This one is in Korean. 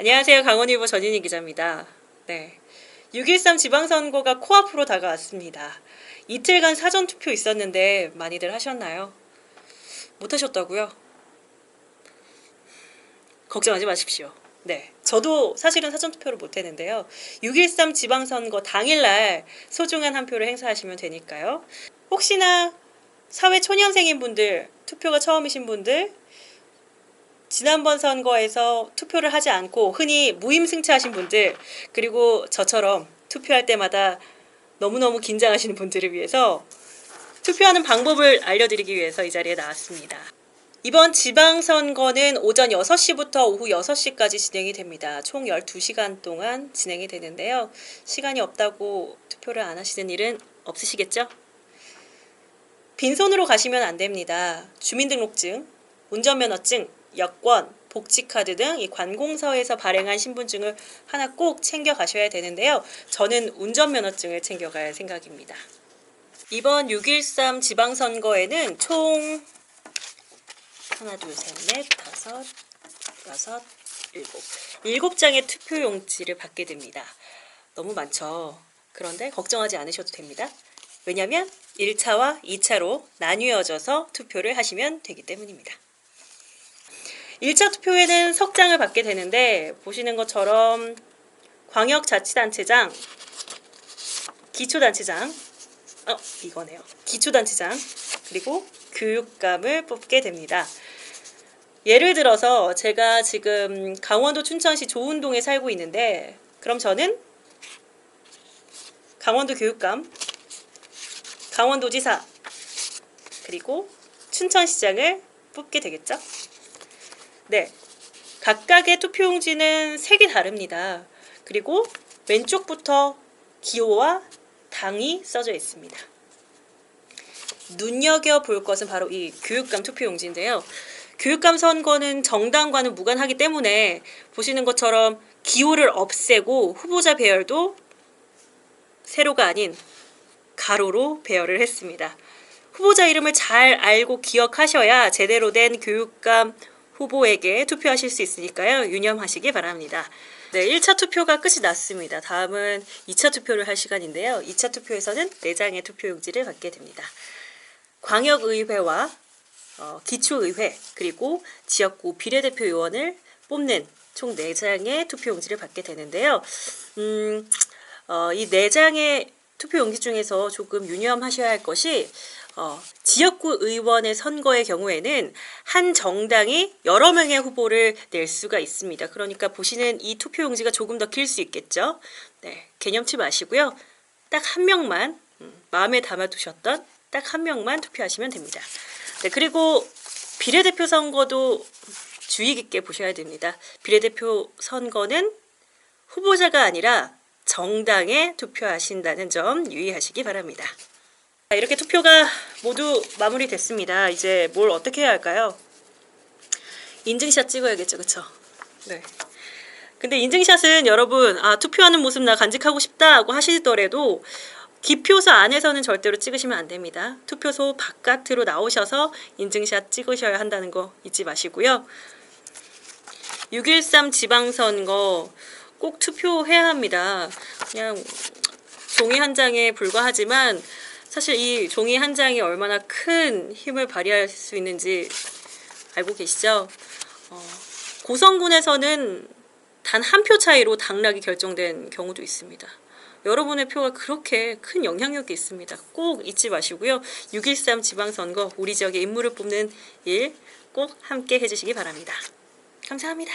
안녕하세요. 강원일보 전인희 기자입니다. 네. 6.13 지방선거가 코앞으로 다가왔습니다. 이틀간 사전투표 있었는데 많이들 하셨나요? 못하셨다고요? 걱정하지 마십시오. 네. 저도 사실은 사전투표를 못했는데요. 6.13 지방선거 당일날 소중한 한 표를 행사하시면 되니까요. 혹시나 사회 초년생인 분들, 투표가 처음이신 분들, 지난번 선거에서 투표를 하지 않고 흔히 무임승차하신 분들 그리고 저처럼 투표할 때마다 너무너무 긴장하시는 분들을 위해서 투표하는 방법을 알려드리기 위해서 이 자리에 나왔습니다. 이번 지방선거는 오전 6시부터 오후 6시까지 진행이 됩니다. 총 12시간 동안 진행이 되는데요. 시간이 없다고 투표를 안 하시는 일은 없으시겠죠? 빈손으로 가시면 안 됩니다. 주민등록증, 운전면허증, 여권, 복지카드 등 이 관공서에서 발행한 신분증을 하나 꼭 챙겨 가셔야 되는데요. 저는 운전면허증을 챙겨갈 생각입니다. 이번 6.13 지방선거에는 총 하나, 둘, 셋, 넷, 다섯, 여섯, 일곱. 일곱 장의 투표 용지를 받게 됩니다. 너무 많죠. 그런데 걱정하지 않으셔도 됩니다. 왜냐하면 1차와 2차로 나뉘어져서 투표를 하시면 되기 때문입니다. 1차 투표에는 석장을 받게 되는데 보시는 것처럼 광역자치단체장, 기초단체장, 어 이거네요. 기초단체장 그리고 교육감을 뽑게 됩니다. 예를 들어서 제가 지금 강원도 춘천시 조운동에 살고 있는데 그럼 저는 강원도 교육감, 강원도지사 그리고 춘천시장을 뽑게 되겠죠? 네. 각각의 투표용지는 색이 다릅니다. 그리고 왼쪽부터 기호와 당이 써져 있습니다. 눈여겨 볼 것은 바로 이 교육감 투표용지인데요. 교육감 선거는 정당과는 무관하기 때문에 보시는 것처럼 기호를 없애고 후보자 배열도 세로가 아닌 가로로 배열을 했습니다. 후보자 이름을 잘 알고 기억하셔야 제대로 된 교육감 후보에게 투표하실 수 있으니까요. 유념하시기 바랍니다. 네, 1차 투표가 끝이 났습니다. 다음은 2차 투표를 할 시간인데요. 2차 투표에서는 4장의 투표용지를 받게 됩니다. 광역의회와 어, 기초의회 그리고 지역구 비례대표 의원을 뽑는 총 4장의 투표용지를 받게 되는데요. 음, 어, 이 4장의 투표 용지 중에서 조금 유념하셔야 할 것이 어, 지역구 의원의 선거의 경우에는 한 정당이 여러 명의 후보를 낼 수가 있습니다. 그러니까 보시는 이 투표 용지가 조금 더 길 수 있겠죠. 네, 개념치 마시고요. 딱 한 명만 음, 마음에 담아두셨던 딱 한 명만 투표하시면 됩니다. 네, 그리고 비례대표 선거도 주의 깊게 보셔야 됩니다. 비례대표 선거는 후보자가 아니라 정당에 투표하신다는 점 유의하시기 바랍니다. 자, 이렇게 투표가 모두 마무리됐습니다. 이제 뭘 어떻게 해야 할까요? 인증샷 찍어야겠죠, 그쵸? 네. 근데 인증샷은 여러분, 아, 투표하는 모습 나 간직하고 싶다고 하시더라도 기표소 안에서는 절대로 찍으시면 안 됩니다. 투표소 바깥으로 나오셔서 인증샷 찍으셔야 한다는 거 잊지 마시고요. 6.13 지방선거 꼭 투표해야 합니다. 그냥 종이 한 장에 불과하지만 사실 이 종이 한 장이 얼마나 큰 힘을 발휘할 수 있는지 알고 계시죠? 어, 고성군에서는 단 한 표 차이로 당락이 결정된 경우도 있습니다. 여러분의 표가 그렇게 큰 영향력이 있습니다. 꼭 잊지 마시고요. 6.13 지방선거 우리 지역의 인물을 뽑는 일 꼭 함께 해주시기 바랍니다. 감사합니다.